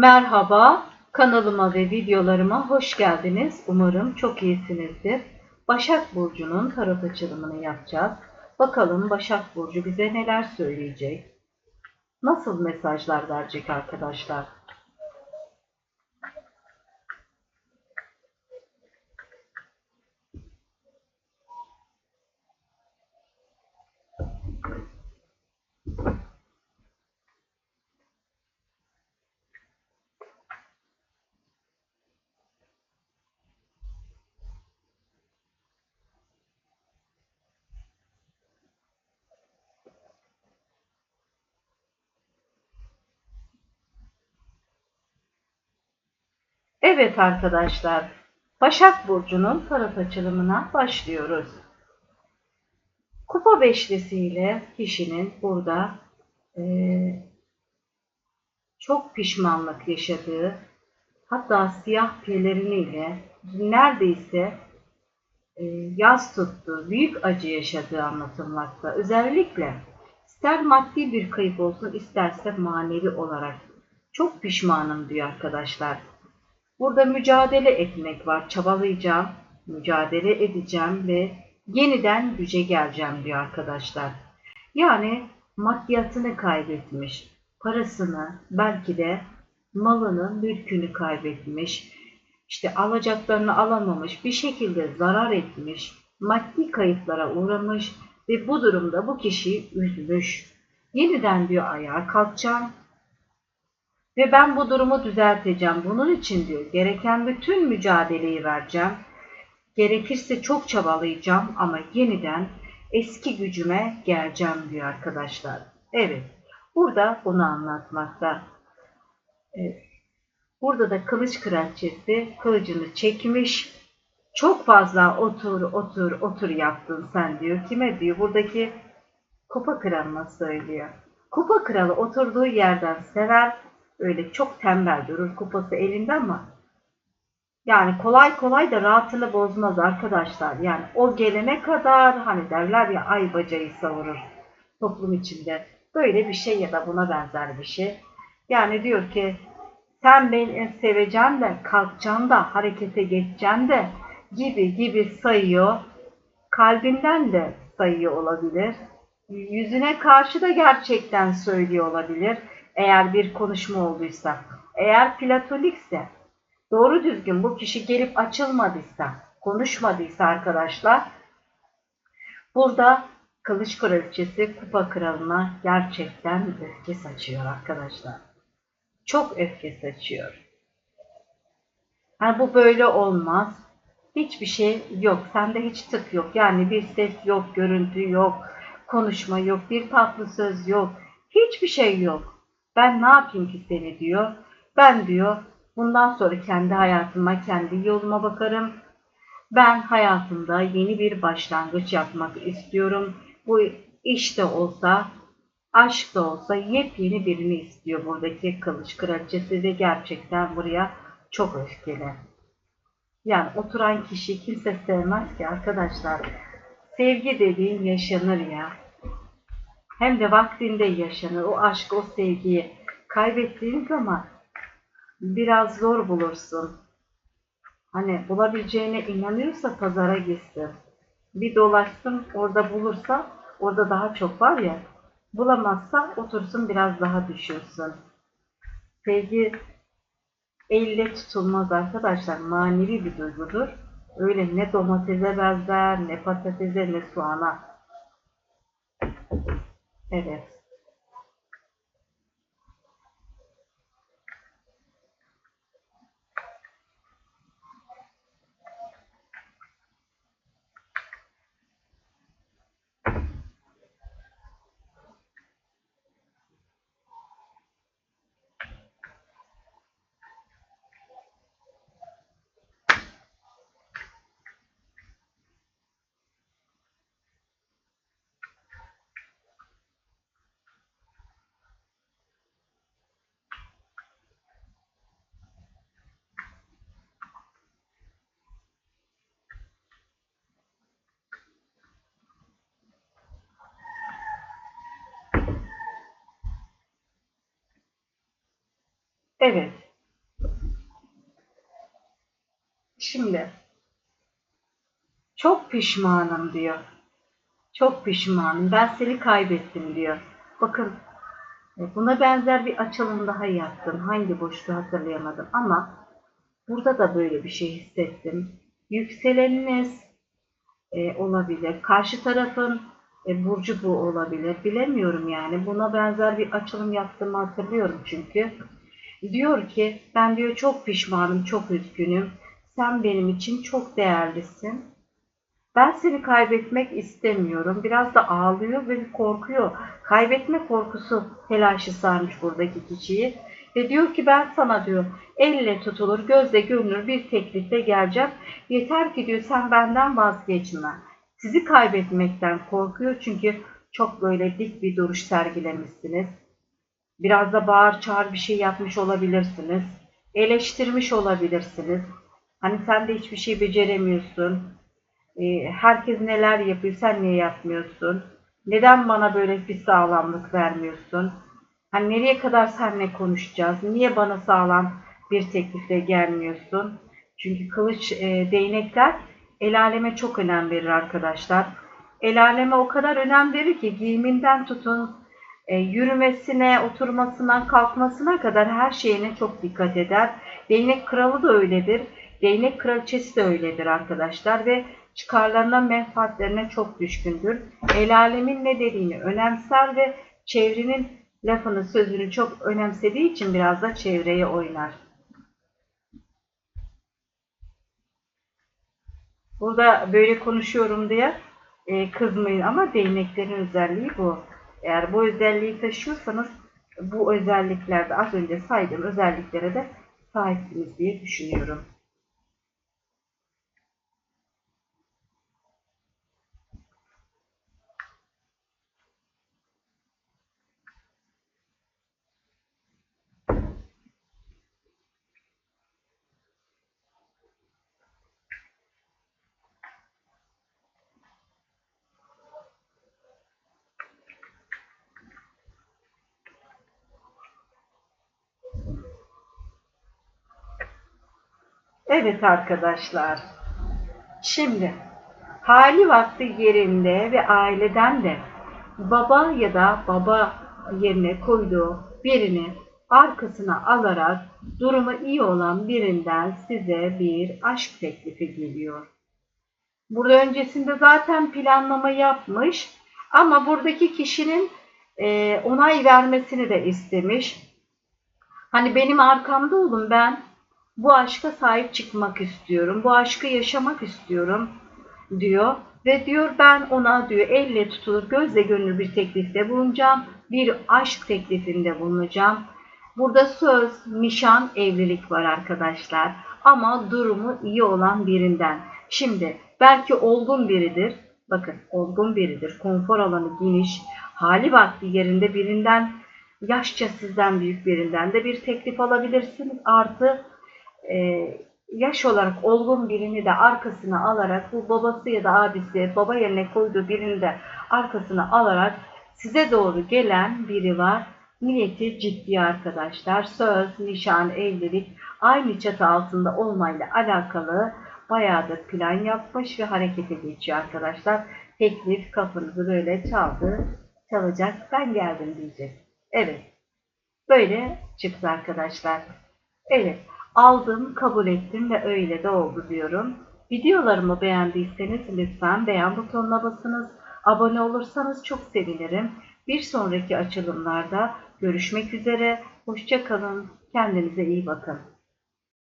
Merhaba, kanalıma ve videolarıma hoş geldiniz. Umarım çok iyisinizdir. Başak Burcu'nun tarot açılımını yapacağız. Bakalım Başak Burcu bize neler söyleyecek? Nasıl mesajlar verecek arkadaşlar? Evet arkadaşlar, Başak Burcu'nun tarot açılımına başlıyoruz. Kupa beşlisiyle kişinin burada eee, çok pişmanlık yaşadığı, hatta siyah peleriniyle neredeyse e, yaz tuttuğu, büyük acı yaşadığı anlatılmakta. Özellikle ister maddi bir kayıp olsun, isterse manevi olarak. Çok pişmanım diyor arkadaşlar. Burada mücadele etmek var. Çabalayacağım, mücadele edeceğim ve yeniden güce geleceğim diyor arkadaşlar. Yani maddiyatını kaybetmiş, parasını, belki de malını, mülkünü kaybetmiş, işte alacaklarını alamamış, bir şekilde zarar etmiş, maddi kayıplara uğramış ve bu durumda bu kişiyi üzmüş. Yeniden diyor ayağa kalkacağım, ve ben bu durumu düzelteceğim. Bunun için diyor gereken bütün mücadeleyi vereceğim. Gerekirse çok çabalayacağım ama yeniden eski gücüme geleceğim diyor arkadaşlar. Evet. Burada bunu anlatmakta. Burada da kılıç kraliçesi kılıcını çekmiş. Çok fazla otur otur otur yaptın sen diyor. Kime diyor? Buradaki kupa kralına söylüyor. Kupa kralı oturduğu yerden sever öyle çok tembel durur kupası elinde ama yani kolay kolay da rahatını bozmaz arkadaşlar. Yani o gelene kadar hani derler ya ay bacayı savurur toplum içinde. Böyle bir şey ya da buna benzer bir şey. Yani diyor ki sen beni seveceksin de kalkacaksın da harekete geçeceksin de gibi gibi sayıyor. Kalbinden de sayıyor olabilir. Yüzüne karşı da gerçekten söylüyor olabilir eğer bir konuşma olduysa, eğer platonikse, doğru düzgün bu kişi gelip açılmadıysa, konuşmadıysa arkadaşlar, burada Kılıç Kraliçesi Kupa Kralı'na gerçekten öfke saçıyor arkadaşlar. Çok öfke saçıyor. Yani bu böyle olmaz. Hiçbir şey yok. Sende hiç tık yok. Yani bir ses yok, görüntü yok, konuşma yok, bir tatlı söz yok. Hiçbir şey yok. Ben ne yapayım ki seni diyor. Ben diyor bundan sonra kendi hayatıma, kendi yoluma bakarım. Ben hayatımda yeni bir başlangıç yapmak istiyorum. Bu iş de olsa, aşk da olsa yepyeni birini istiyor buradaki kılıç kraliçesi ve gerçekten buraya çok öfkeli. Yani oturan kişi kimse sevmez ki arkadaşlar. Sevgi dediğin yaşanır ya hem de vaktinde yaşanır. O aşk, o sevgiyi kaybettiğin zaman biraz zor bulursun. Hani bulabileceğine inanıyorsa pazara gitsin. Bir dolaşsın orada bulursa orada daha çok var ya bulamazsa otursun biraz daha düşürsün. Sevgi elle tutulmaz arkadaşlar. Manevi bir duygudur. Öyle ne domatese benzer, ne patatese, ne soğana. Evet. Evet. Şimdi çok pişmanım diyor. Çok pişmanım. Ben seni kaybettim diyor. Bakın e, buna benzer bir açılım daha yaptım. Hangi boşluğu hatırlayamadım ama burada da böyle bir şey hissettim. Yükseleniniz e, olabilir. Karşı tarafın e, burcu bu olabilir. Bilemiyorum yani. Buna benzer bir açılım yaptığımı hatırlıyorum çünkü. Diyor ki ben diyor çok pişmanım, çok üzgünüm. Sen benim için çok değerlisin. Ben seni kaybetmek istemiyorum. Biraz da ağlıyor ve korkuyor. Kaybetme korkusu telaşı sarmış buradaki kişiyi. Ve diyor ki ben sana diyor elle tutulur, gözle görünür bir teklifle geleceğim. Yeter ki diyor sen benden vazgeçme. Sizi kaybetmekten korkuyor çünkü çok böyle dik bir duruş sergilemişsiniz. Biraz da bağır çağır bir şey yapmış olabilirsiniz. Eleştirmiş olabilirsiniz. Hani sen de hiçbir şey beceremiyorsun. Ee, herkes neler yapıyor sen niye yapmıyorsun? Neden bana böyle bir sağlamlık vermiyorsun? Hani nereye kadar seninle konuşacağız? Niye bana sağlam bir teklifle gelmiyorsun? Çünkü kılıç e, değnekler el aleme çok önem verir arkadaşlar. El aleme o kadar önem verir ki giyiminden tutun e, yürümesine, oturmasına, kalkmasına kadar her şeyine çok dikkat eder. Değnek kralı da öyledir. Değnek kraliçesi de öyledir arkadaşlar ve çıkarlarına, menfaatlerine çok düşkündür. El alemin ne dediğini önemser ve çevrenin lafını, sözünü çok önemsediği için biraz da çevreye oynar. Burada böyle konuşuyorum diye e, kızmayın ama değneklerin özelliği bu. Eğer bu özelliği taşıyorsanız bu özelliklerde az önce saydığım özelliklere de sahipsiniz diye düşünüyorum. Evet arkadaşlar. Şimdi hali vakti yerinde ve aileden de baba ya da baba yerine koyduğu birini arkasına alarak durumu iyi olan birinden size bir aşk teklifi geliyor. Burada öncesinde zaten planlama yapmış ama buradaki kişinin e, onay vermesini de istemiş. Hani benim arkamda olun ben bu aşka sahip çıkmak istiyorum. Bu aşkı yaşamak istiyorum diyor. Ve diyor ben ona diyor elle tutulur gözle görünür bir teklifte bulunacağım. Bir aşk teklifinde bulunacağım. Burada söz, nişan, evlilik var arkadaşlar. Ama durumu iyi olan birinden. Şimdi belki olgun biridir. Bakın olgun biridir. Konfor alanı geniş. Hali vakti yerinde birinden yaşça sizden büyük birinden de bir teklif alabilirsiniz. Artı e, yaş olarak olgun birini de arkasına alarak bu babası ya da abisi baba yerine koyduğu birini de arkasına alarak size doğru gelen biri var. Niyeti ciddi arkadaşlar. Söz, nişan, evlilik aynı çatı altında olmayla alakalı bayağıdır plan yapmış ve harekete geçiyor arkadaşlar. Teklif kapınızı böyle çaldı, çalacak, ben geldim diyecek. Evet, böyle çıktı arkadaşlar. Evet, aldım, kabul ettim ve öyle de oldu diyorum. Videolarımı beğendiyseniz lütfen beğen butonuna basınız. Abone olursanız çok sevinirim. Bir sonraki açılımlarda görüşmek üzere. Hoşçakalın. Kendinize iyi bakın.